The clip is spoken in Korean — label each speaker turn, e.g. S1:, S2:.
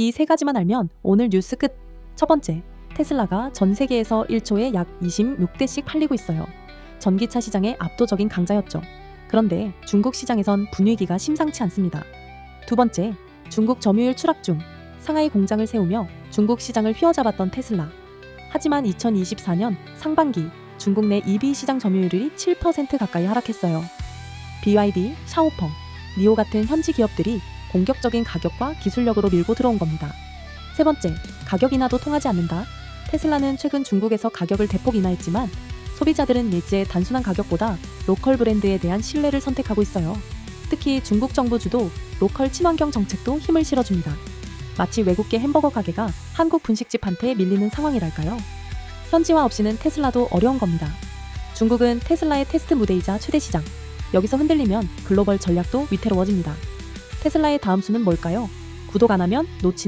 S1: 이 세 가지만 알면 오늘 뉴스 끝. 첫 번째, 테슬라가 전 세계에서 1초에 약 26대씩 팔리고 있어요. 전기차 시장의 압도적인 강자였죠. 그런데 중국 시장에선 분위기가 심상치 않습니다. 두 번째, 중국 점유율 추락 중 상하이 공장을 세우며 중국 시장을 휘어잡았던 테슬라. 하지만 2024년 상반기 중국 내 EV 시장 점유율이 7% 가까이 하락했어요. BYD, 샤오펑, 니오 같은 현지 기업들이 공격적인 가격과 기술력으로 밀고 들어온 겁니다. 세 번째, 가격 인하도 통하지 않는다. 테슬라는 최근 중국에서 가격을 대폭 인하했지만 소비자들은 일제의 단순한 가격보다 로컬 브랜드에 대한 신뢰를 선택하고 있어요. 특히 중국 정부 주도 로컬 친환경 정책도 힘을 실어줍니다. 마치 외국계 햄버거 가게가 한국 분식집한테 밀리는 상황이랄까요? 현지화 없이는 테슬라도 어려운 겁니다. 중국은 테슬라의 테스트 무대이자 최대 시장. 여기서 흔들리면 글로벌 전략도 위태로워집니다. 테슬라의 다음 수는 뭘까요? 구독 안 하면 놓치는